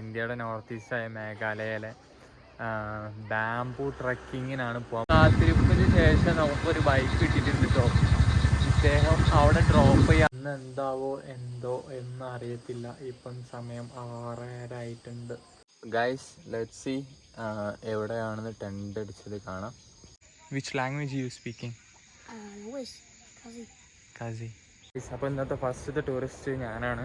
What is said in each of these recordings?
ഇന്ത്യയുടെ north ഈസ്റ്റായ മേഘാലയയിലെ bamboo ട്രക്കിങ്ങിനാണ് പോകാൻ കാത്തിരിപ്പിന് ശേഷം നമുക്കൊരു ബൈക്ക് കിട്ടിയിട്ടുണ്ട് കേട്ടോ ഇദ്ദേഹം അവിടെ ഡ്രോപ്പ് ചെയ്യാൻ ഇന്ന് എന്താവോ എന്തോ എന്ന് അറിയത്തില്ല. ഇപ്പം സമയം ആറര ആയിട്ടുണ്ട് ഗൈസ് ലെറ്റ് സി എവിടെയാണെന്ന് ടെൻഡ് അടിച്ചത് കാണാം. Which language you speaking Khasi അപ്പോൾ ഇന്നത്തെ ഫസ്റ്റത്തെ ടൂറിസ്റ്റ് ഞാനാണ്.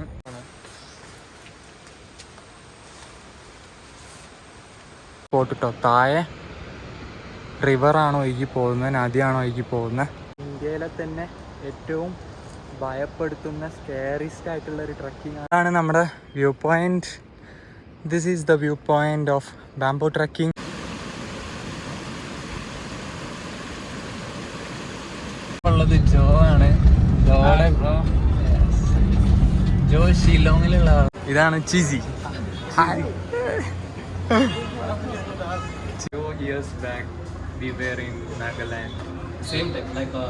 പോട്ടിട്ടോ താഴെ റിവറാണോ ഒഴുകി പോകുന്നത്? നദിയാണോ ഒഴുകി പോകുന്നത്? ഇന്ത്യയിലെ തന്നെ ഏറ്റവും ഭയപ്പെടുത്തുന്ന സ്കേറിസ്റ്റ് ആയിട്ടുള്ള ഒരു ട്രക്കിംഗ് ആണ്. നമ്മുടെ view point this is the view point of bamboo trekking ഉള്ളത് ജോ ആണ്. ജോയുടെ ജോ ഷിലോങ്ങിലുള്ള ഇതാണ് ചിസി. Two years back, we were in Nagaland. Same time, like a...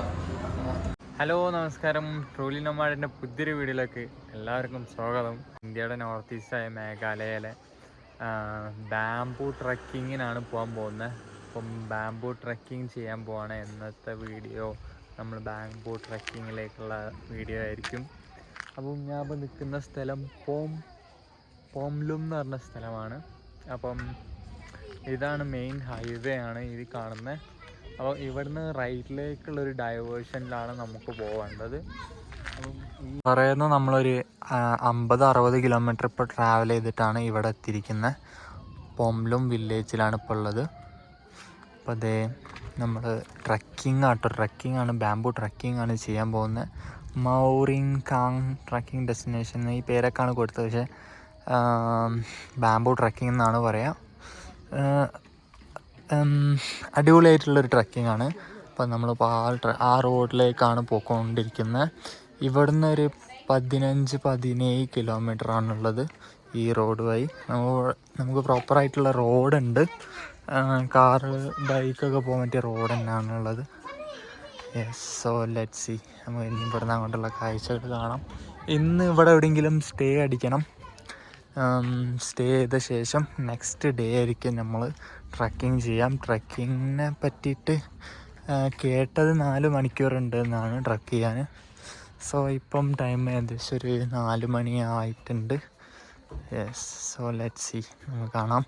hello നമസ്കാരം. ട്രോലി നമ്മാടിന്റെ പുതിയൊരു വീഡിയോയിലേക്ക് എല്ലാവർക്കും സ്വാഗതം. ഇന്ത്യയുടെ നോർത്ത് ഈസ്റ്റായ മേഘാലയയിലെ ബാംബു ട്രക്കിങ്ങിനാണ് പോകാൻ പോകുന്നത്. അപ്പം ബാംബു ട്രക്കിംഗ് ചെയ്യാൻ പോവാണ്. ഇന്നത്തെ വീഡിയോ നമ്മൾ ബാംബു ട്രക്കിങ്ങിലേക്കുള്ള വീഡിയോ ആയിരിക്കും. അപ്പം ഞാൻ ഇപ്പോൾ നിൽക്കുന്ന സ്ഥലം പോം പോംലും എന്ന് പറഞ്ഞ സ്ഥലമാണ്. അപ്പം ഇതാണ് മെയിൻ ഹൈവേ ആണ് ഇത് കാണുന്നത് അപ്പോൾ ഇവിടുന്ന് റൈറ്റിലേക്കുള്ളൊരു ഒരു ഡൈവേഷനിലാണ് നമുക്ക് പോകേണ്ടത് പറയുന്നു നമ്മളൊരു അമ്പത് അറുപത് കിലോമീറ്റർ ഇപ്പോൾ ട്രാവൽ ചെയ്തിട്ടാണ് ഇവിടെ എത്തിയിരിക്കുന്നത് പൊംലും വില്ലേജിലാണ് ഇപ്പോൾ ഉള്ളത്. അപ്പോൾ അതേ നമ്മൾ ട്രക്കിംഗ് ആട്ടോ ട്രക്കിംഗ് ആണ് ബാംബു ട്രക്കിംഗ് ആണ് ചെയ്യാൻ പോകുന്നത് മൗറിങ് കാങ് ട്രക്കിംഗ് ഡെസ്റ്റിനേഷൻ ഈ പേരൊക്കെയാണ് കൊടുത്തത്. പക്ഷേ ബാംബു ട്രക്കിംഗ് എന്നാണ് പറയുക അടിപൊളിയായിട്ടുള്ളൊരു ട്രക്കിംഗ് ആണ് അപ്പം നമ്മളിപ്പോൾ ആ ആ റോഡിലേക്കാണ് പോയിക്കൊണ്ടിരിക്കുന്നത് ഇവിടുന്ന് ഒരു പതിനഞ്ച് പതിനേഴ് കിലോമീറ്റർ ആണുള്ളത് ഈ റോഡ് വഴി. നമുക്ക് പ്രോപ്പറായിട്ടുള്ള റോഡുണ്ട്. കാറ് ബൈക്കൊക്കെ പോകാൻ പറ്റിയ റോഡ് തന്നെയാണുള്ളത് യെസ് സോ ലെറ്റ് സി നമുക്ക് ഇനി ഇവിടുന്ന് അങ്ങോട്ടുള്ള കാഴ്ചകൾ കാണാം. ഇന്ന് ഇവിടെ എവിടെയെങ്കിലും സ്റ്റേ അടിക്കണം. സ്റ്റേ ചെയ്ത ശേഷം നെക്സ്റ്റ് ഡേ ആയിരിക്കും നമ്മൾ ട്രക്കിംഗ് ചെയ്യാം. ട്രക്കിങ്ങിനെ പറ്റിയിട്ട് കേട്ടത് നാല് മണിക്കൂറുണ്ട് എന്നാണ് ട്രക്ക് ചെയ്യാൻ സോ ഇപ്പം ടൈം ഏകദേശം ഒരു നാല് മണി ആയിട്ടുണ്ട്. സോ ലെറ്റ് സി നമുക്ക് കാണാം.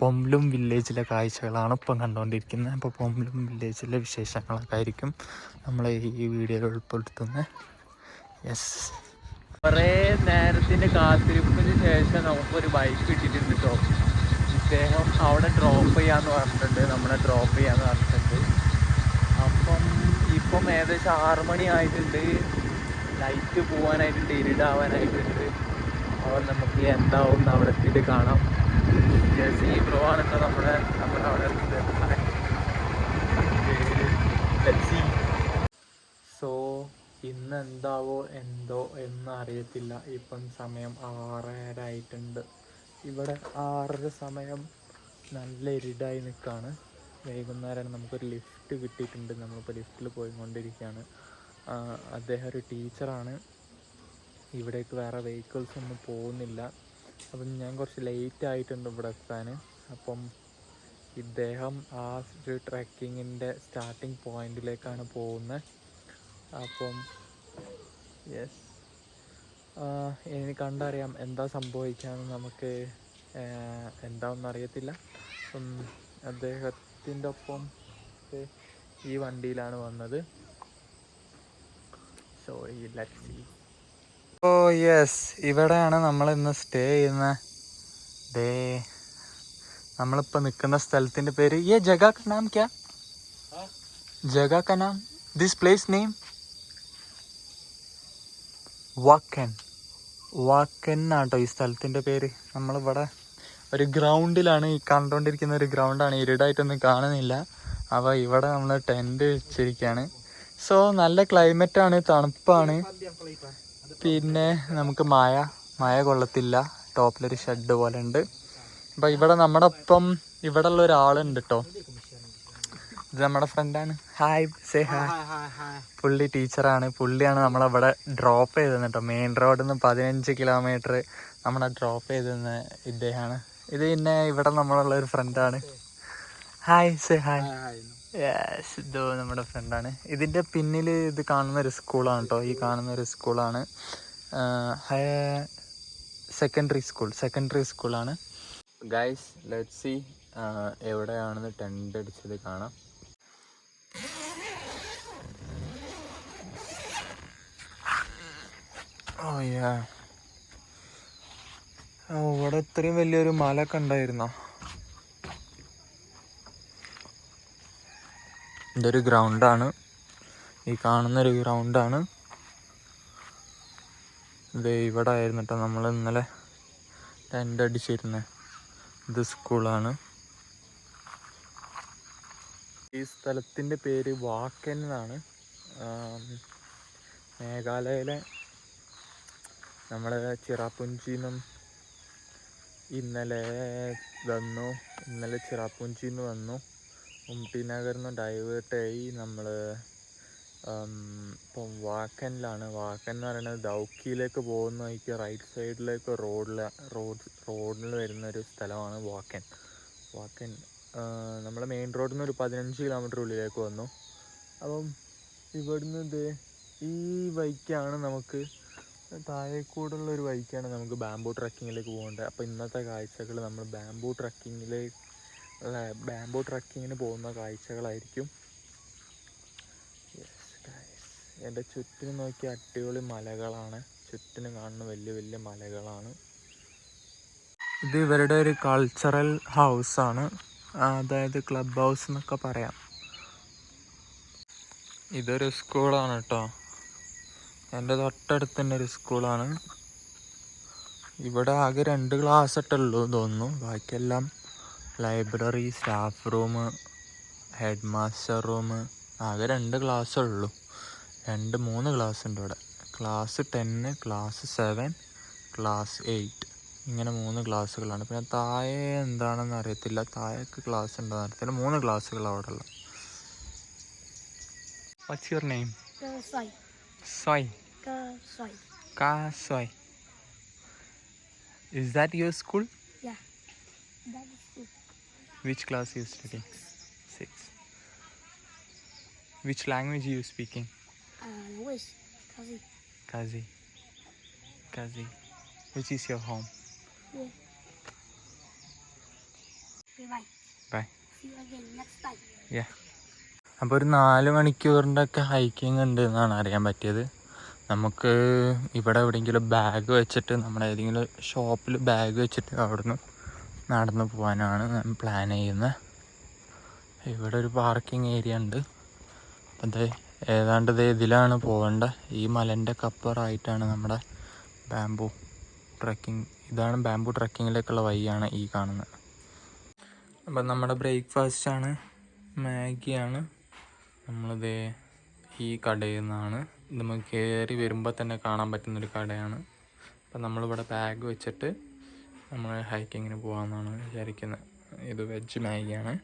പൊംലും വില്ലേജിലെ കാഴ്ചകളാണ് ഇപ്പം കണ്ടുകൊണ്ടിരിക്കുന്നത് അപ്പോൾ പൊംലും വില്ലേജിലെ വിശേഷങ്ങളൊക്കെ ആയിരിക്കും നമ്മൾ ഈ വീഡിയോയിൽ ഉൾപ്പെടുത്തുന്നത്. യെസ് കുറേ നേരത്തിന്റെ കാത്തിരിപ്പിന് ശേഷം നമുക്കൊരു ബൈക്ക് കിട്ടിയിട്ടുണ്ട് കേട്ടോ ഇദ്ദേഹം അവിടെ ഡ്രോപ്പ് ചെയ്യാന്ന് പറഞ്ഞിട്ടുണ്ട്. നമ്മളെ ഡ്രോപ്പ് ചെയ്യാന്ന് പറഞ്ഞിട്ടുണ്ട്. അപ്പം ഇപ്പം ഏകദേശം ആറ് മണി ആയിട്ടുണ്ട്. ലൈറ്റ് പോകാനായിട്ടുണ്ട് ഇരുടാവാനായിട്ടുണ്ട്. അപ്പോൾ നമുക്ക് എന്താവും അവിടെ എത്തിയിട്ട് കാണാം. ജേഴ്സി ബ്രോ ആണ് നമ്മുടെ നമ്മുടെ അവിടെ എത്തിയത് സോ ഇന്ന് എന്താവോ എന്തോ എന്ന് അറിയത്തില്ല ഇപ്പം സമയം ആറര ആയിട്ടുണ്ട് ഇവിടെ ആറര സമയം നല്ല ഇരുടായി നിൽക്കുകയാണ് വൈകുന്നേരം നമുക്കൊരു ലിഫ്റ്റ് കിട്ടിയിട്ടുണ്ട്. നമ്മളിപ്പോൾ ലിഫ്റ്റിൽ പോയിക്കൊണ്ടിരിക്കുകയാണ്. അദ്ദേഹം ഒരു ടീച്ചറാണ്. ഇവിടേക്ക് വേറെ വെഹിക്കിൾസ് ഒന്നും പോകുന്നില്ല. അപ്പം ഞാൻ കുറച്ച് ലേറ്റ് ആയിട്ടുണ്ട് ഇവിടെ എത്താൻ. അപ്പം ഇദ്ദേഹം ആ ഒരു ട്രക്കിങ്ങിന്റെ സ്റ്റാർട്ടിങ് പോയിന്റിലേക്കാണ് പോകുന്നത്. അപ്പം യെസ് ഇനി കണ്ടറിയാം എന്താ സംഭവിക്കാന്ന് നമുക്ക് എന്താന്ന് എന്താണെന്ന് അറിയത്തില്ല. അപ്പം അദ്ദേഹത്തിന്റെ ഒപ്പം ഈ വണ്ടിയിലാണ് വന്നത്. സോ ഈ ലെറ്റ് സി ഓ യെസ് ഇവിടെയാണ് നമ്മൾ ഇന്ന് സ്റ്റേ ചെയ്യുന്ന ദേ നമ്മളിപ്പോൾ നിൽക്കുന്ന സ്ഥലത്തിന്റെ പേര് ഈ ജഗ കനാം നാം ക്യാ? ജഗ കനാം നാം. This place name Wahkhen. Wahkhen എന്നാട്ടോ ഈ സ്ഥലത്തിന്റെ പേര്. നമ്മളിവിടെ ഒരു ഗ്രൗണ്ടിലാണ് ഈ കണ്ടുകൊണ്ടിരിക്കുന്ന ഒരു ഗ്രൗണ്ടാണ്. ഇരുടായിട്ടൊന്നും കാണുന്നില്ല. അപ്പോൾ ഇവിടെ നമ്മൾ ടെന്റ് വെച്ചിരിക്കുകയാണ് സോ നല്ല ക്ലൈമറ്റാണ് തണുപ്പാണ്. പിന്നെ നമുക്ക് മായ മഴ കൊള്ളത്തില്ല. ടോപ്പിലൊരു ഷെഡ് പോലെ ഉണ്ട് അപ്പോൾ ഇവിടെ നമ്മുടെ ഒപ്പം ഇവിടെ ഉള്ള ഒരാളുണ്ട് കേട്ടോ ഇത് നമ്മുടെ ഫ്രണ്ടാണ് ഹായ് സേ ഹായ് പുള്ളി ടീച്ചറാണ് പുള്ളിയാണ് നമ്മളവിടെ ഡ്രോപ്പ് ചെയ്തത് കേട്ടോ മെയിൻ റോഡിൽ നിന്ന് പതിനഞ്ച് കിലോമീറ്റർ നമ്മളെ ഡ്രോപ്പ് ചെയ്തെന്ന ഇദ്ദേഹമാണ്. ഇത് പിന്നെ ഇവിടെ നമ്മളുള്ള ഒരു ഫ്രണ്ടാണ് ഹായ് സേ ഹായ് യെസ് ഇതോ നമ്മുടെ ഫ്രണ്ടാണ് ഇതിന്റെ പിന്നിൽ ഇത് കാണുന്ന ഒരു സ്കൂളാണ് കേട്ടോ ഈ കാണുന്ന ഒരു സ്കൂളാണ് സെക്കൻഡറി സ്കൂൾ സെക്കൻഡറി സ്കൂളാണ് ഗൈസ് ലെറ്റ് സി എവിടെയാണെന്ന് ടെന്റ് അടിച്ചത് കാണാം. ഓ യാ ഓ ഇവിടെ ഇത്രയും വലിയൊരു മല ഉണ്ടായിരുന്ന ഇതൊരു ഗ്രൗണ്ടാണ് ഈ കാണുന്നൊരു ഗ്രൗണ്ടാണ് ഇത് ഇവിടെ ആയിരുന്നു കേട്ടോ നമ്മൾ ഇന്നലെ ടെന്റ് അടിച്ചിരുന്നത് ഇത് സ്കൂളാണ് ഈ സ്ഥലത്തിന്റെ പേര് വാക്കൻ എന്നാണ്. മേഘാലയയിലെ നമ്മളെ ചിറാപ്പുഞ്ചിന്നും ഇന്നലെ വന്നു. ഇന്നലെ ചിറാപ്പുഞ്ചിന്ന് വന്നു. ഉംടി നഗറിൽ നിന്ന് ഡൈവേർട്ടായി നമ്മൾ ഇപ്പം വാക്കനിലാണ്. വാക്കൻ എന്ന് പറയുന്നത് ദൗക്കിയിലേക്ക് പോകുന്ന വഴിക്ക് റൈറ്റ് സൈഡിലേക്ക് റോഡിൽ റോഡ് റോഡിൽ വരുന്ന ഒരു സ്ഥലമാണ് വാക്കൻ. വാക്കൻ നമ്മൾ മെയിൻ റോഡിൽ നിന്ന് ഒരു പതിനഞ്ച് കിലോമീറ്റർ ഉള്ളിലേക്ക് വന്നു. അപ്പം ഇവിടുന്ന് ഇത് ഈ വഴിക്കാണ് നമുക്ക് താഴെക്കൂടുള്ള ഒരു വഴിക്കാണ് നമുക്ക് ബാംബൂ ട്രക്കിങ്ങിലേക്ക് പോകേണ്ടത് അപ്പോൾ ഇന്നത്തെ കാഴ്ചകൾ നമ്മൾ ബാംബൂ ട്രക്കിങ്ങിലേക്ക് ബാംബൂ ട്രക്കിങ്ങിന് പോകുന്ന കാഴ്ചകളായിരിക്കും. എന്റെ ചുറ്റിനും നോക്കി അടിപൊളി മലകളാണ്. ചുറ്റിനും കാണുന്ന വലിയ വലിയ മലകളാണ്. ഇത് ഇവരുടെ ഒരു കൾച്ചറൽ ഹൗസാണ് അതായത് ക്ലബ് ഹൗസ് എന്നൊക്കെ പറയാം. ഇതൊരു സ്കൂളാണ് കേട്ടോ. എന്റെ തൊട്ടടുത്ത് തന്നെ ഒരു സ്കൂളാണ്. ഇവിടെ ആകെ രണ്ട് ക്ലാസ് ഇട്ടുള്ളൂ തോന്നുന്നു. ബാക്കിയെല്ലാം library staff room head master room ആകെ രണ്ട് ക്ലാസ് ഉള്ളൂ. രണ്ട് മൂന്ന് ക്ലാസ് ഉണ്ട് ഇവിടെ. Class ten class seven class eight ഇങ്ങനെ മൂന്ന് ക്ലാസ്സുകളാണ് പിന്നെ താഴെ എന്താണെന്ന് അറിയത്തില്ല താഴേക്ക് ക്ലാസ് ഉണ്ടോ അറിയത്തില്ല മൂന്ന് ക്ലാസ്സുകൾ അവിടെ ഉള്ളത് what's your name Cơ xoay, Soy cơ xoay. കാ Soy is that your school Yeah. That is good. Which class you studying? Six. Which language you speaking? Uh, wish. Kazi. Kazi. Kazi. Which is your home? Yeah. Okay, bye. Bye. See you again next time. Yeah. അപ്പോൾ ഒരു നാല് മണിക്കൂറിന്റെ ഒക്കെ hiking ഉണ്ട് എന്നാണ് അറിയാൻ പറ്റിയത് നമുക്ക് ഇവിടെ എവിടെയെങ്കിലും ബാഗ് വെച്ചിട്ട് നമ്മുടെ ഏതെങ്കിലും ഷോപ്പിൽ ബാഗ് വെച്ചിട്ട് അവിടുന്ന് നടന്നു പോകാനാണ് ഞാൻ പ്ലാൻ ചെയ്യുന്നത് ഇവിടെ ഒരു പാർക്കിംഗ് ഏരിയ ഉണ്ട് അപ്പം ഏതാണ്ട് ഇതിലാണ് പോകേണ്ടത് ഈ മലന്റെ കപ്പറായിട്ടാണ് നമ്മുടെ ബാംബു ട്രക്കിംഗ് ഇതാണ് ബാംബു ട്രക്കിങ്ങിലേക്കുള്ള വഴിയാണ് ഈ കാണുന്നത്. അപ്പം നമ്മുടെ ബ്രേക്ക്ഫാസ്റ്റ് ആണ് മാഗിയാണ്. നമ്മളിത് ഈ കടയിൽ നിന്നാണ്. നമ്മൾ കയറി വരുമ്പോൾ തന്നെ കാണാൻ പറ്റുന്നൊരു കടയാണ്. അപ്പം നമ്മളിവിടെ ബാഗ് വെച്ചിട്ട് നമ്മൾ ഹൈക്കിങ്ങിന് പോകാമെന്നാണ് വിചാരിക്കുന്നത് ഇത് വെജ് മാഗിയാണ്.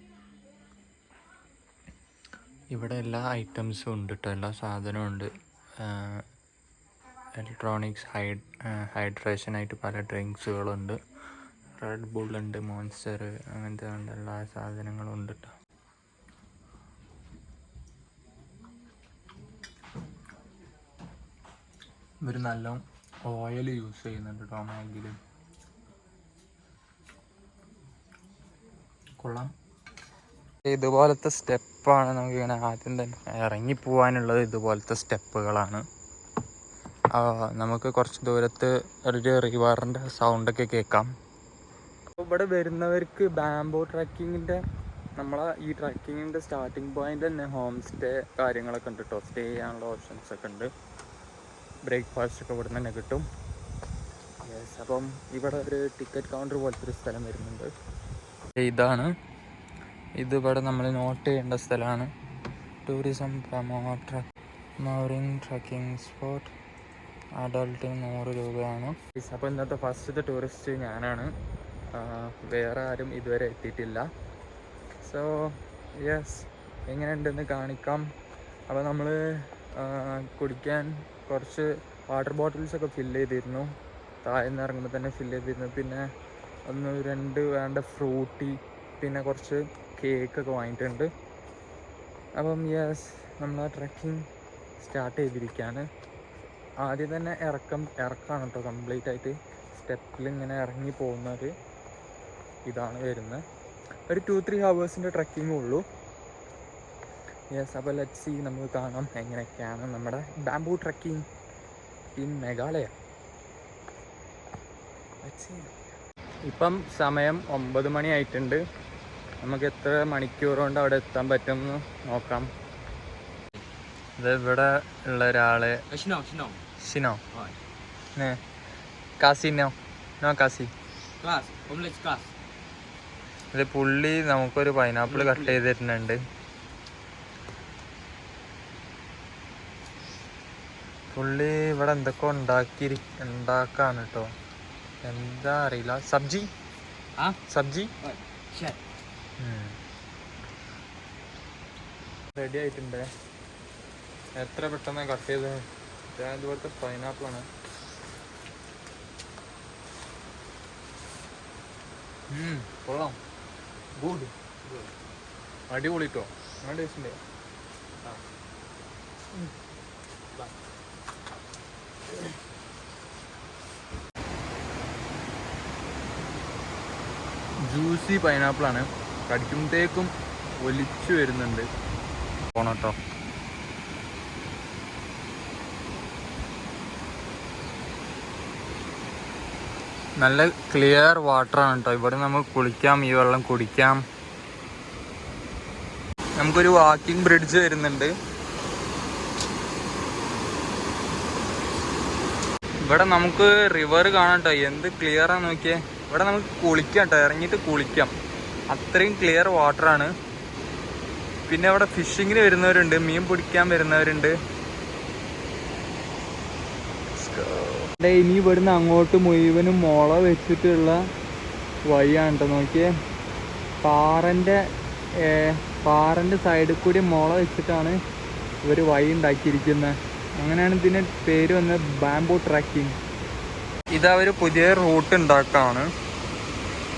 ഇവിടെ എല്ലാ ഐറ്റംസും ഉണ്ട് കേട്ടോ എല്ലാ സാധനവും ഉണ്ട്. ഇലക്ട്രോണിക്സ് ഹൈഡ് ഹൈഡ്രേഷനായിട്ട് പല ഡ്രിങ്ക്സുകളുണ്ട് റെഡ് ബുള്ളുണ്ട് മോൺസ്റ്റർ അങ്ങനത്തെ ഉണ്ട് എല്ലാ സാധനങ്ങളും ഉണ്ട് കേട്ടോ ഇവർ നല്ല ഓയിൽ യൂസ് ചെയ്യുന്നുണ്ട് കേട്ടോ മാഗിയിൽ കൊള്ളാം. ഇതുപോലത്തെ സ്റ്റെപ്പാണ് നമുക്കിങ്ങനെ ആദ്യം തന്നെ ഇറങ്ങി പോകാനുള്ളത് ഇതുപോലത്തെ സ്റ്റെപ്പുകളാണ് നമുക്ക് കുറച്ച് ദൂരത്ത് ഒരു റിവറിന്റെ സൗണ്ടൊക്കെ കേൾക്കാം. ഇവിടെ വരുന്നവർക്ക് ബാംബോ ട്രക്കിങ്ങിന്റെ നമ്മളെ ഈ ട്രക്കിങ്ങിന്റെ സ്റ്റാർട്ടിങ് പോയിന്റ് തന്നെ ഹോം സ്റ്റേ കാര്യങ്ങളൊക്കെ ഉണ്ട് കേട്ടോ സ്റ്റേ ചെയ്യാനുള്ള ഓപ്ഷൻസ് ഒക്കെ ഉണ്ട്. ബ്രേക്ക്ഫാസ്റ്റ് ഒക്കെ ഇവിടെ തന്നെ കിട്ടും. യെസ് അപ്പം ഇവിടെ ഒരു ടിക്കറ്റ് കൗണ്ടർ പോലത്തെ ഒരു സ്ഥലം വരുന്നുണ്ട്. ഇതാണ്. ഇത് ഇവിടെ നമ്മൾ നോട്ട് ചെയ്യേണ്ട സ്ഥലമാണ്. ടൂറിസം പ്രൊമോട്ടർ മൗറിങ് ട്രക്കിംഗ് സ്പോട്ട് അഡൾട്ടിന് നൂറ് രൂപയാണ്. അപ്പോൾ ഇന്നത്തെ ഫസ്റ്റത്തെ ടൂറിസ്റ്റ് ഞാനാണ്. വേറെ ആരും ഇതുവരെ എത്തിയിട്ടില്ല. സോ യെസ് എങ്ങനെയുണ്ടെന്ന് കാണിക്കാം. അപ്പോൾ നമ്മൾ കുടിക്കാൻ കുറച്ച് വാട്ടർ ബോട്ടിൽസൊക്കെ ഫില്ല് ചെയ്തിരുന്നു. താഴ്ന്ന് ഇറങ്ങുമ്പോൾ തന്നെ ഫില്ല് ചെയ്തിരുന്നു. പിന്നെ ഒന്ന് രണ്ട് വേണ്ട ഫ്രൂട്ടി പിന്നെ കുറച്ച് കേക്കൊക്കെ വാങ്ങിയിട്ടുണ്ട്. അപ്പം യെസ് നമ്മൾ ആ ട്രക്കിംഗ് സ്റ്റാർട്ട് ചെയ്തിരിക്കുകയാണ് ആദ്യം തന്നെ ഇറക്കം ഇറക്കാണ് കേട്ടോ കംപ്ലീറ്റ് ആയിട്ട്. സ്റ്റെപ്പിൽ ഇങ്ങനെ ഇറങ്ങി പോകുന്നത് ഇതാണ് വരുന്നത്. ഒരു ടു ത്രീ ഹവേഴ്സിന്റെ ട്രക്കിംഗ് ഉള്ളൂ. യെസ് അപ്പോൾ ലെറ്റ് സി നമുക്ക് കാണാം എങ്ങനെയൊക്കെയാണ് നമ്മുടെ ബാംബു ട്രക്കിംഗ് ഇൻ മേഘാലയ ഇപ്പം സമയം ഒമ്പത് മണി ആയിട്ടുണ്ട്. നമുക്ക് എത്ര മണിക്കൂർ കൊണ്ട് അവിടെ എത്താൻ പറ്റുമെന്ന് നോക്കാം. ഇത് ഇവിടെ ഉള്ള ഒരാൾ ഷിനോ Rồi. നേ casino no Khasi Class, omelette class. ഇത് പുള്ളി നമുക്കൊരു പൈനാപ്പിൾ കട്ട് ചെയ്ത് തരുന്നുണ്ട് പുള്ളി ഇവിടെ എന്തൊക്കെ ഉണ്ടാക്കി ഉണ്ടാക്കാണ് കേട്ടോ എന്താ അറിയില്ല. സബ്ജി? സബ്ജി. റെഡി ആയിട്ടുണ്ട്. എത്ര പെട്ടെന്ന് കട്ട് ചെയ്ത്? ഇതുപോലത്തെ പൈനാപ്പിളാണ് ഉം, കൊള്ളാം. ഗുഡ് അടിപൊളിട്ടോ നല്ല ടേസ്റ്റ് ഉണ്ട് ജ്യൂസി പൈനാപ്പിളാണ് കടിക്കുമ്പോഴത്തേക്കും ഒലിച്ചു വരുന്നുണ്ട്. പോണം നല്ല ക്ലിയർ വാട്ടർ ആണ് കേട്ടോ ഇവിടെ നമ്മൾ കുളിക്കാം ഈ വെള്ളം കുടിക്കാം. നമുക്കൊരു വാക്കിംഗ് ബ്രിഡ്ജ് വരുന്നുണ്ട്. ഇവിടെ നമുക്ക് റിവർ കാണാം കേട്ടോ എന്ത് ക്ലിയർ ആണ് നോക്കിയേ. ഇവിടെ നമുക്ക് കുളിക്കാം കേട്ടോ ഇറങ്ങിയിട്ട് കുളിക്കാം. അത്രയും ക്ലിയർ വാട്ടർ ആണ്. പിന്നെ അവിടെ ഫിഷിങ്ങിന് വരുന്നവരുണ്ട് മീൻ പിടിക്കാൻ വരുന്നവരുണ്ട് ദേ ഇനി ഇവിടുന്ന് അങ്ങോട്ട് മുഴുവനും മുള വെച്ചിട്ടുള്ള വഴിയാണ് കേട്ടോ നോക്കിയേ പാറന്റെ പാറന്റെ സൈഡിൽ കൂടി മുള വെച്ചിട്ടാണ് ഇവർ വഴി ഉണ്ടാക്കിയിരിക്കുന്നത് അങ്ങനെയാണ് ഇതിന് പേര് വന്നത് ബാംബു ട്രാക്കിങ് ഇതവർ പുതിയ റൂട്ട് ഉണ്ടാക്കാണ്.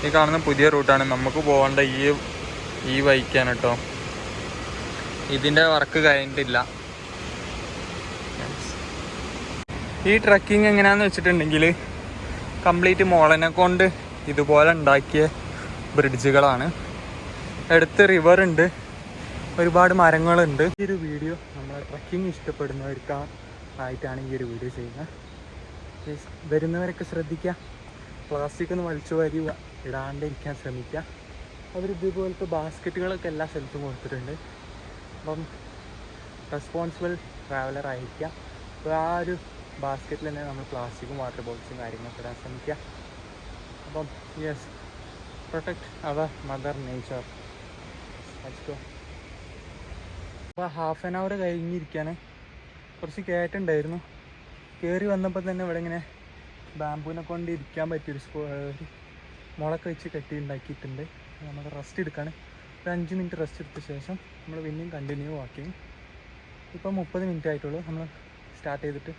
ഈ കാണുന്ന പുതിയ റൂട്ടാണ് നമുക്ക് പോകേണ്ട ഈ ഈ വഴിക്കാണ് കേട്ടോ ഇതിന്റെ വർക്ക് കഴിഞ്ഞിട്ടില്ല. ഈ ട്രക്കിംഗ് എങ്ങനെയാന്ന് വെച്ചിട്ടുണ്ടെങ്കിൽ കംപ്ലീറ്റ് മോളനെ കൊണ്ട് ഇതുപോലെ ഉണ്ടാക്കിയ ബ്രിഡ്ജുകളാണ് അടുത്ത് റിവർ ഉണ്ട്. ഒരുപാട് മരങ്ങളുണ്ട്. ഈ ഒരു വീഡിയോ നമ്മൾ ട്രക്കിംഗ് ഇഷ്ടപ്പെടുന്നവർക്ക് ആയിട്ടാണ് ഈ ഒരു വീഡിയോ ചെയ്യുന്നത്. വരുന്നവരൊക്കെ ശ്രദ്ധിക്കുക. പ്ലാസ്റ്റിക് ഒന്ന് വലിച്ചു വരി ഇടാണ്ടിരിക്കാൻ ശ്രമിക്കുക. അവർ ഇതുപോലത്തെ ബാസ്ക്കറ്റുകളൊക്കെ എല്ലാ സ്ഥലത്തും കൊടുത്തിട്ടുണ്ട്. അപ്പം റെസ്പോൺസിബിൾ ട്രാവലർ ആയിരിക്കുക. അപ്പോൾ ആ ഒരു ബാസ്ക്കറ്റിൽ തന്നെ നമ്മൾ പ്ലാസ്റ്റിക്കും വാട്ടർ ബോട്ടിൽസും കാര്യങ്ങളൊക്കെ ഇടാൻ ശ്രമിക്കുക അപ്പം yes protect our mother nature അപ്പോൾ ഹാഫ് ആൻ അവർ കഴിഞ്ഞിരിക്കുകയാണ് കുറച്ച് കയറ്റുണ്ടായിരുന്നു. കയറി വന്നപ്പോൾ തന്നെ ഇവിടെ ഇങ്ങനെ ബാമ്പൂനെ കൊണ്ട് ഇരിക്കാൻ പറ്റിയൊരു സ്പോ ഒരു മുളക്ക് വെച്ച് കെട്ടി ഉണ്ടാക്കിയിട്ടുണ്ട് നമ്മൾ റെസ്റ്റ് എടുക്കാണ്. ഒരു അഞ്ച് മിനിറ്റ് റെസ്റ്റ് എടുത്ത ശേഷം നമ്മൾ പിന്നെയും കണ്ടിന്യൂ വാക്കിങ് ഇപ്പം മുപ്പത് മിനിറ്റ് ആയിട്ടുള്ളൂ. നമ്മൾ സ്റ്റാർട്ട് ചെയ്തിട്ട്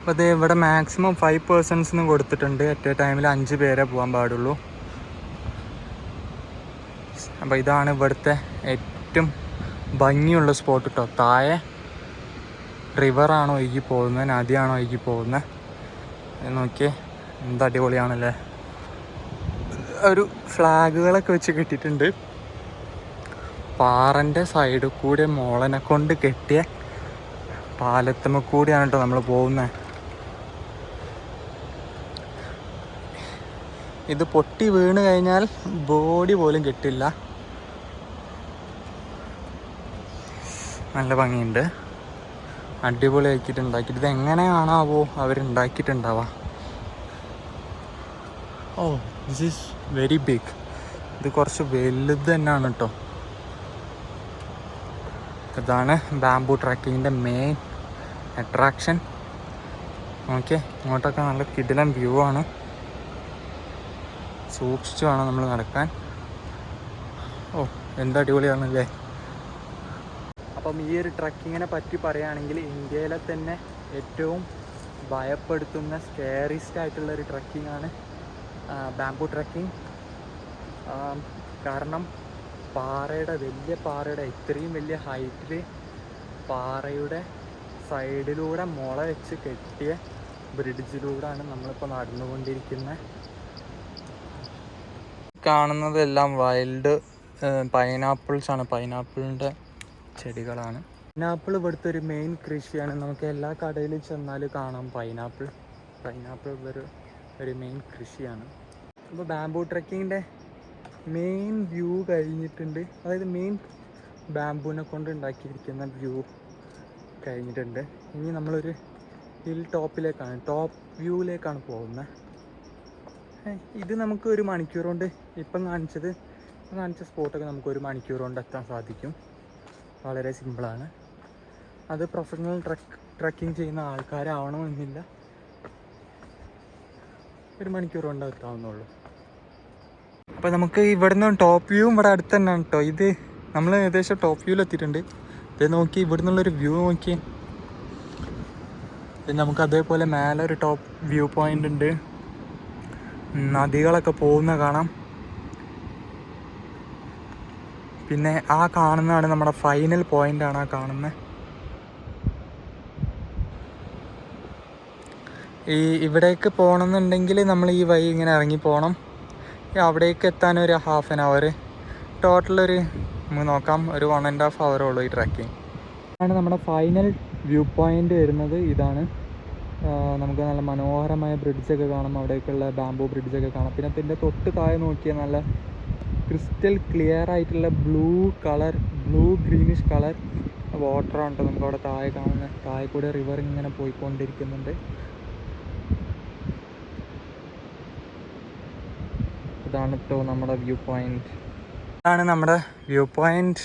അപ്പോൾ അത് ഇവിടെ മാക്സിമം ഫൈവ് പേഴ്സൺസിന് കൊടുത്തിട്ടുണ്ട്. അറ്റ് എ ടൈമിൽ അഞ്ച് പേരെ പോകാൻ പാടുള്ളൂ. അപ്പോൾ ഇതാണ് ഇവിടുത്തെ ഏറ്റവും ഭംഗിയുള്ള സ്പോട്ട് കേട്ടോ താഴെ റിവറാണോ ഒഴുകി പോകുന്നത് നദിയാണോ ഒഴുകി പോകുന്നത്. നോക്കിയേ എന്ത് അടിപൊളിയാണല്ലേ. ഒരു ഫ്ലാഗുകളൊക്കെ വെച്ച് കെട്ടിയിട്ടുണ്ട്. പാറന്റെ സൈഡിൽ കൂടെ മോളനെ കൊണ്ട് കെട്ടിയ പാലത്തമ്മ കൂടിയാണ് കേട്ടോ നമ്മൾ പോകുന്നത്. ഇത് പൊട്ടി വീണ് കഴിഞ്ഞാൽ ബോഡി പോലും കിട്ടില്ല. നല്ല ഭംഗിയുണ്ട്. അടിപൊളി ആക്കിയിട്ട് ഉണ്ടാക്കിയിട്ട് ഇത് എങ്ങനെയാണാവോ അവരുണ്ടാക്കിയിട്ടുണ്ടാവുക oh this is very big ഇത് കുറച്ച് വലുത് തന്നെയാണ് കേട്ടോ. ഇതാണ് ബാംബു ട്രക്കിങ്ങിന്റെ മെയിൻ അട്രാക്ഷൻ ഓക്കെ ഇങ്ങോട്ടൊക്കെ നല്ല കിടിലൻ വ്യൂ ആണ്. സൂക്ഷിച്ച് വേണം നമ്മൾ നടക്കാൻ. ഓ എന്താ അടിപൊളിയാണല്ലേ. അപ്പം ഈ ഒരു ട്രക്കിങ്ങിനെ പറ്റി പറയുകയാണെങ്കിൽ ഇന്ത്യയിലെ തന്നെ ഏറ്റവും ഭയപ്പെടുത്തുന്ന സ്കേറിസ്റ്റ് ആയിട്ടുള്ള ഒരു ട്രക്കിംഗ് ആണ് ബാംബു ട്രക്കിംഗ് കാരണം പാറയുടെ വലിയ പാറയുടെ ഇത്രയും വലിയ ഹൈറ്റിൽ പാറയുടെ സൈഡിലൂടെ മുള വെച്ച് കെട്ടിയ ബ്രിഡ്ജിലൂടെയാണ് നമ്മളിപ്പോൾ നടന്നുകൊണ്ടിരിക്കുന്നത് കാണുന്നതെല്ലാം വൈൽഡ് പൈനാപ്പിൾസ് ആണ്. പൈനാപ്പിളിന്റെ ചെടികളാണ്. പൈനാപ്പിൾ ഇവിടുത്തെ ഒരു മെയിൻ കൃഷിയാണ്. നമുക്ക് എല്ലാ കടയിലും ചെന്നാൽ കാണാം പൈനാപ്പിൾ പൈനാപ്പിൾ ഇവർ ഒരു മെയിൻ കൃഷിയാണ്. അപ്പോൾ ബാംബൂ ട്രക്കിങ്ങിന്റെ മെയിൻ വ്യൂ കഴിഞ്ഞിട്ടുണ്ട്. അതായത് മെയിൻ ബാംബൂനെ കൊണ്ട് ഉണ്ടാക്കിയിരിക്കുന്ന വ്യൂ കഴിഞ്ഞിട്ടുണ്ട്. ഇനി നമ്മളൊരു ഹിൽ ടോപ്പിലേക്കാണ് ടോപ്പ് വ്യൂവിലേക്കാണ് പോകുന്നത്. ഇത് നമുക്ക് ഒരു മണിക്കൂർ കൊണ്ട് ഇപ്പം കാണിച്ചത് കാണിച്ച സ്പോട്ടൊക്കെ നമുക്ക് ഒരു മണിക്കൂർ കൊണ്ട് എത്താൻ സാധിക്കും. വളരെ സിമ്പിളാണ്. അത് പ്രൊഫഷണൽ ട്രക്ക് ട്രക്കിംഗ് ചെയ്യുന്ന ആൾക്കാരാവണമെന്നില്ല. ഒരു മണിക്കൂർ കൊണ്ട് എത്താവുന്നുള്ളൂ അപ്പോൾ നമുക്ക് ഇവിടെ നിന്ന് ടോപ്പ് വ്യൂ ഇവിടെ അടുത്ത് തന്നെയാണ് കേട്ടോ ഇത് നമ്മൾ ഏകദേശം ടോപ്പ് വ്യൂവിൽ എത്തിയിട്ടുണ്ട്. ഇത് നോക്കി ഇവിടെ നിന്നുള്ളൊരു വ്യൂ നോക്കി. നമുക്ക് അതേപോലെ മേലെ ഒരു ടോപ്പ് വ്യൂ പോയിന്റ് ഉണ്ട്. നദികളൊക്കെ പോകുന്ന കാണാം. പിന്നെ ആ കാണുന്നതാണ് നമ്മുടെ ഫൈനൽ പോയിന്റ് ആണ് ആ കാണുന്നത് ഈ ഇവിടേക്ക് പോകണമെന്നുണ്ടെങ്കിൽ നമ്മൾ ഈ വഴി ഇങ്ങനെ ഇറങ്ങി പോകണം അവിടേക്ക് എത്താൻ ഒരു ഹാഫ് ആൻ അവർ ടോട്ടൽ ഒരു നമുക്ക് നോക്കാം ഒരു വൺ ആൻഡ് ഹാഫ് അവർ ഉള്ളൂ ഈ ട്രക്കിംഗ് ആണ് നമ്മുടെ ഫൈനൽ വ്യൂ പോയിന്റ് വരുന്നത്. ഇതാണ് നമുക്ക് നല്ല മനോഹരമായ ബ്രിഡ്ജൊക്കെ കാണാം. അവിടേക്കുള്ള ബാംബു ബ്രിഡ്ജൊക്കെ കാണാം. പിന്നെ അതിന്റെ തൊട്ട് താഴെ നോക്കിയാൽ നല്ല ക്രിസ്റ്റൽ ക്ലിയർ ആയിട്ടുള്ള blue colour blue greenish colour വാട്ടറാണ് കേട്ടോ നമുക്ക് അവിടെ താഴെ കാണുന്നത് താഴെ കൂടെ റിവർ ഇങ്ങനെ പോയിക്കൊണ്ടിരിക്കുന്നുണ്ട്. ഇതാണ് കേട്ടോ നമ്മുടെ വ്യൂ പോയിന്റ് ഇതാണ് നമ്മുടെ view point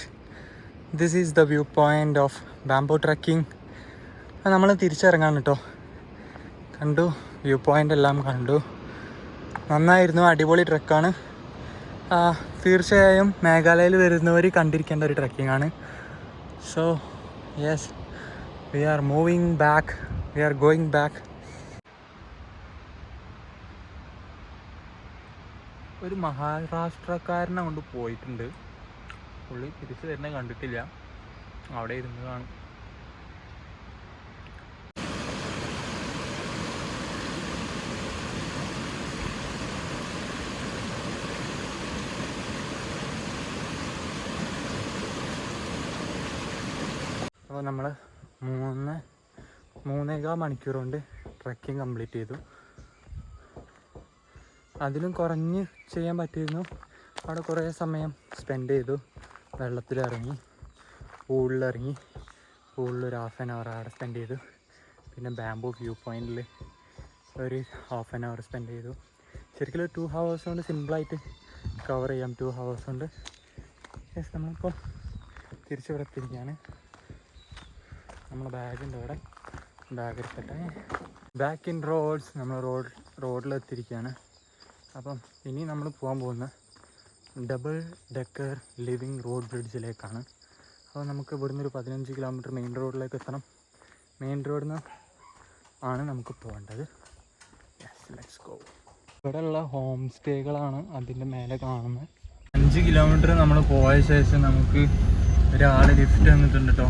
this is the view point of bamboo trekking നമ്മൾ തിരിച്ചിറങ്ങാണ് കേട്ടോ കണ്ടു വ്യൂ പോയിന്റ് എല്ലാം കണ്ടു. നന്നായിരുന്നു അടിപൊളി ട്രക്കാണ് തീർച്ചയായും മേഘാലയയിൽ വരുന്നവർ കണ്ടിരിക്കേണ്ട ഒരു ട്രക്കിംഗ് ആണ്. So yes we are moving back we are going back ഒരു മഹാരാഷ്ട്രക്കാരനെ കൊണ്ട് പോയിട്ടുണ്ട്. പുള്ളി തിരിച്ചു തന്നെ കണ്ടിട്ടില്ല. അവിടെ ഇരുന്നതാണ് കാണും. അപ്പോൾ നമ്മൾ മൂന്ന് മൂന്നേകാൽ മണിക്കൂർ കൊണ്ട് ട്രക്കിംഗ് കംപ്ലീറ്റ് ചെയ്തു. അതിലും കുറഞ്ഞ് ചെയ്യാൻ പറ്റിയിരുന്നു. അവിടെ കുറേ സമയം സ്പെൻഡ് ചെയ്തു. വെള്ളത്തിലിറങ്ങി പൂളിലിറങ്ങി പൂളിൽ ഒരു ഹാഫ് ആൻ അവർ അവിടെ സ്പെൻഡ് ചെയ്തു. പിന്നെ ബാംബു വ്യൂ പോയിന്റിൽ ഒരു ഹാഫ് ആൻ അവർ സ്പെൻഡ് ചെയ്തു. ശരിക്കും ഒരു ടു ഹവേഴ്സ് കൊണ്ട് സിമ്പിളായിട്ട് കവർ ചെയ്യാം. ടു ഹവേഴ്സ് കൊണ്ട്. നമ്മൾ നമ്മളിപ്പോൾ തിരിച്ചു എത്തിയിരിക്കുകയാണ്. നമ്മുടെ ബാഗിന്റെ അവിടെ ബാഗ് എടുക്കട്ടെ ബാക്ക് ഇൻ റോഡ്സ് നമ്മൾ റോഡ് റോഡിലെത്തിയിരിക്കുകയാണ് അപ്പം ഇനി നമ്മൾ പോകാൻ പോകുന്ന ഡബിൾ ഡെക്കർ ലിവിങ് റോഡ് ബ്രിഡ്ജിലേക്കാണ് അപ്പോൾ നമുക്ക് ഇവിടുന്ന് ഒരു പതിനഞ്ച് കിലോമീറ്റർ മെയിൻ റോഡിലേക്ക് എത്തണം. മെയിൻ റോഡിൽ നിന്ന് ആണ് നമുക്ക് പോകേണ്ടത്. ലെറ്റ്സ് ഗോ ഇവിടെയുള്ള ഹോം സ്റ്റേകളാണ് അതിന്റെ മേലെ കാണുന്നത്. അഞ്ച് കിലോമീറ്റർ നമ്മൾ പോയ ശേഷം നമുക്ക് ഒരാൾ ലിഫ്റ്റ് തന്നിട്ടുണ്ട് കേട്ടോ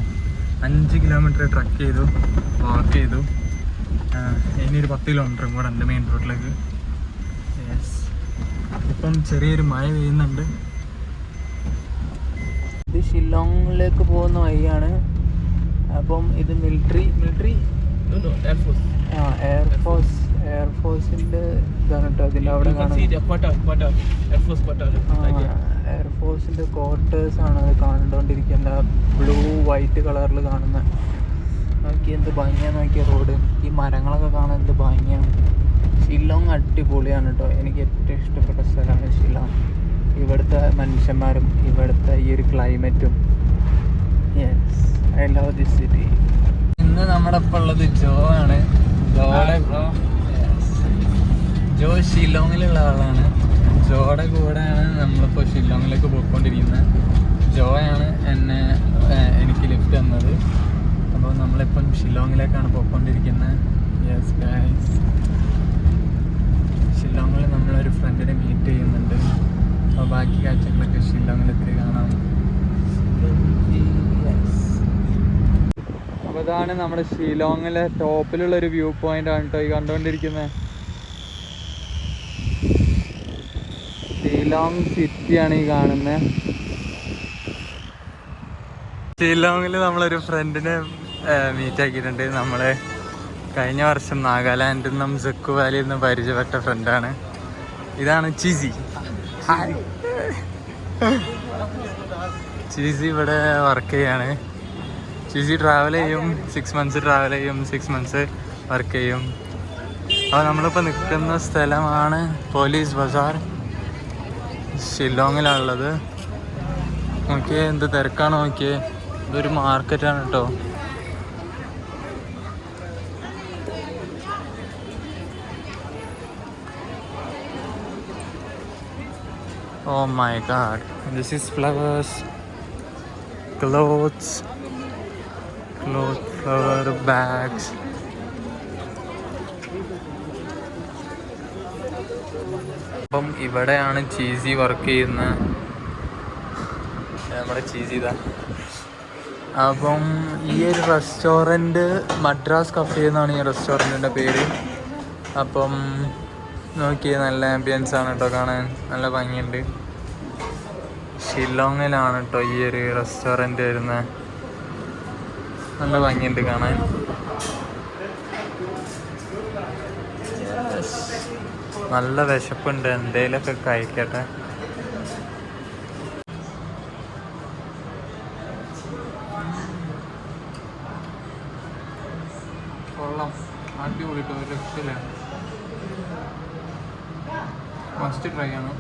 അഞ്ച് കിലോമീറ്റർ ട്രക്ക് ചെയ്തു വാക്ക് ചെയ്തു. ഇനി ഒരു പത്ത് കിലോമീറ്ററും കൂടെ ഉണ്ട് മെയിൻ റോഡിലേക്ക് യെസ് ഇപ്പം ചെറിയൊരു മഴ പെയ്യുന്നുണ്ട്. ഇത് ഷില്ലോങ്ങിലേക്ക് പോകുന്ന വഴിയാണ്. അപ്പം ഇത് military military No, no, Air Force. ആ എയർഫോഴ്സ് എയർഫോഴ്സിന്റെ ഇതാണ് കേട്ടോ അതിന്റെ അവിടെ. എയർഫോഴ്സിന്റെ ക്വാർട്ടേഴ്സ് ആണ് അത് കണ്ടുകൊണ്ടിരിക്കുന്ന ബ്ലൂ വൈറ്റ് കളറിൽ കാണുന്ന. നോക്കി എന്ത് ഭംഗിയാണ് നോക്കിയ റോഡ് ഈ മരങ്ങളൊക്കെ കാണാൻ എന്ത് ഭംഗിയാണ് ഷില്ലോങ് അടിപൊളിയാണ് കേട്ടോ എനിക്ക് ഏറ്റവും ഇഷ്ടപ്പെട്ട സ്ഥലമാണ് ഷില്ലോങ് ഇവിടുത്തെ മനുഷ്യന്മാരും ഇവിടുത്തെ ഈ ഒരു ക്ലൈമറ്റും yes I love this city ഇന്ന് നമ്മുടെ ഇപ്പം ഉള്ളത് ജോ ആണ്. ജോയുടെ. ജോ ഷില്ലോങ്ങിലുള്ള ആളാണ്. ജോയുടെ കൂടെയാണ് നമ്മളിപ്പോൾ ഷില്ലോങ്ങിലേക്ക് പോയിക്കൊണ്ടിരിക്കുന്നത്. ജോയാണ് എന്നെ എനിക്ക് ലിഫ്റ്റ് തന്നത്. അപ്പോൾ നമ്മളിപ്പം ഷില്ലോങ്ങിലേക്കാണ് പോയിക്കൊണ്ടിരിക്കുന്നത്. യെസ് ഗൈസ് ഷില്ലോങ്ങിൽ നമ്മളൊരു ഫ്രണ്ടിനെ മീറ്റ് ചെയ്യുന്നുണ്ട്. അപ്പോൾ ബാക്കി കാഴ്ചകളൊക്കെ ഷില്ലോങ്ങിൽ എത്തിരി കാണാം. അപ്പോൾ ഇതാണ് നമ്മുടെ ഷിലോങ്ങിലെ ടോപ്പിലുള്ള ഒരു വ്യൂ പോയിന്റ് ആണ് കേട്ടോ ഈ കണ്ടുകൊണ്ടിരിക്കുന്നത് ഷിലോങ് സിറ്റിയാണ് ഈ കാണുന്നത് ഷിലോങ്ങിൽ നമ്മളൊരു ഫ്രണ്ടിനെ മീറ്റ് ആക്കിയിട്ടുണ്ട്. നമ്മളെ കഴിഞ്ഞ വർഷം നാഗാലാൻഡിൽ നിന്നും സെക്കു വാലിയിൽ നിന്നും പരിചയപ്പെട്ട ഫ്രണ്ടാണ്. ഇതാണ് ചിസി. ചിസി ഇവിടെ വർക്ക് ചെയ്യാണ്. ചിസി ട്രാവൽ ചെയ്യും. സിക്സ് മന്ത്സ് ട്രാവൽ ചെയ്യും. സിക്സ് മന്ത്സ് വർക്ക് ചെയ്യും. അപ്പോൾ നമ്മളിപ്പോൾ നിൽക്കുന്ന സ്ഥലമാണ് പോലീസ് ബസാർ. ഷില്ലോങ്ങിലാണുള്ളത്. നോക്കിയേ എന്ത് തിരക്കാണോ നോക്കിയേ. ഇതൊരു മാർക്കറ്റാണ് കേട്ടോ. ഓ my god this is flowers clothes cloth flower bags അപ്പം ഇവിടെയാണ് ചീസി വർക്ക് ചെയ്യുന്ന നമ്മുടെ ചീസി അപ്പം ഈ ഒരു റെസ്റ്റോറന്റ് മദ്രാസ് കഫേ എന്നാണ് ഈ റെസ്റ്റോറന്റിന്റെ പേര്. അപ്പം നോക്കിയേ നല്ല ആംബിയൻസ് ആണ് കേട്ടോ കാണാൻ. നല്ല ഭംഗിയുണ്ട്. ഷില്ലോങ്ങിലാണ് കേട്ടോ ഈ ഒരു റെസ്റ്റോറന്റ് വരുന്നത്. നല്ല ഭംഗിയുണ്ട് കാണാൻ. നല്ല വിശപ്പുണ്ട്. എന്തേലൊക്കെ കഴിക്കട്ടെ. കൊള്ളാം. അടിപൊളി കേട്ടോ. ഒരു രക്ഷയില്ല. മസ്റ്റ് ട്രൈ ചെയ്യണം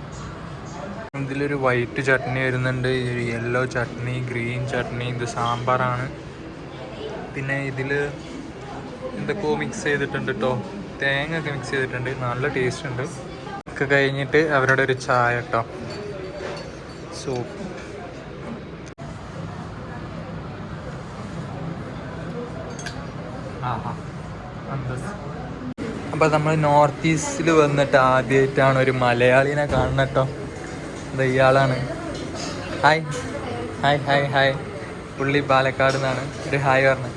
ഇതിലൊരു വൈറ്റ് ചട്നി വരുന്നുണ്ട്. ഒരു യെല്ലോ ചട്നി ഗ്രീൻ ചട്നി ഇത് സാമ്പാറാണ്. പിന്നെ ഇതിൽ എന്തൊക്കെയോ മിക്സ് ചെയ്തിട്ടുണ്ട് കേട്ടോ തേങ്ങ ഒക്കെ മിക്സ് ചെയ്തിട്ടുണ്ട്. നല്ല ടേസ്റ്റ് ഉണ്ട്. ഒക്കെ കഴിഞ്ഞിട്ട് അവരുടെ ഒരു ചായ കേട്ടോ സൂപ്പ് അപ്പൊ നമ്മൾ നോർത്ത് ഈസ്റ്റിൽ വന്നിട്ട് ആദ്യമായിട്ടാണ് ഒരു മലയാളിനെ കാണുന്നത് കേട്ടോ അത് ഇയാളാണ്. ഹായ് ഹായ് ഹായ് ഹായ് പുള്ളി പാലക്കാട് നിന്നാണ്. ഒരു ഹായ് പറഞ്ഞു.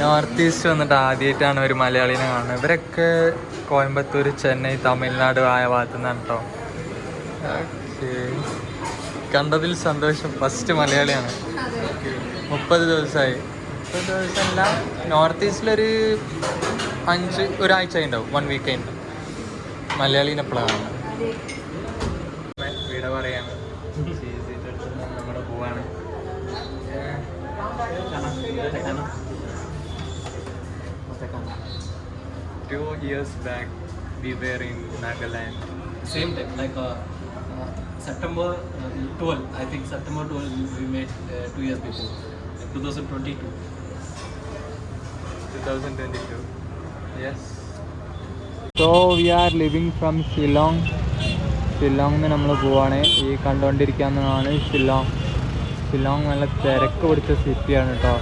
നോർത്ത് ഈസ്റ്റ് വന്നിട്ട് ആദ്യമായിട്ടാണ് ഒരു മലയാളിനെ കാണുന്നത്. ഇവരൊക്കെ കോയമ്പത്തൂർ ചെന്നൈ തമിഴ്നാട് ആയ ഭാഗത്തു നിന്നാണ് കേട്ടോ ഓക്കെ. കണ്ടതിൽ സന്തോഷം. ഫസ്റ്റ് മലയാളിയാണ്. മുപ്പത് ദിവസമായി മുപ്പത് ദിവസമല്ല നോർത്ത് ഈസ്റ്റിലൊരു അഞ്ച് ഒരാഴ്ച ഉണ്ടാവും വൺ വീക്ക് ഉണ്ടാവും മലയാളീനെ എപ്പോഴാണ് വീട പറയാണ് നമ്മുടെ പോവാണ് two years back, we were in Nagaland. Same time, like uh, uh, September uh, 12. I think September 12 we met uh, two years before, 2022. 2022 yes so we are living from Shillong ഷില്ലോങ്ങിന് നമ്മൾ പോവാണ് ഈ കണ്ടുകൊണ്ടിരിക്കാവുന്നതാണ് ഷില്ലോങ് ഷില്ലോങ് നല്ല തിരക്ക് പിടിച്ച സിറ്റിയാണ് കേട്ടോ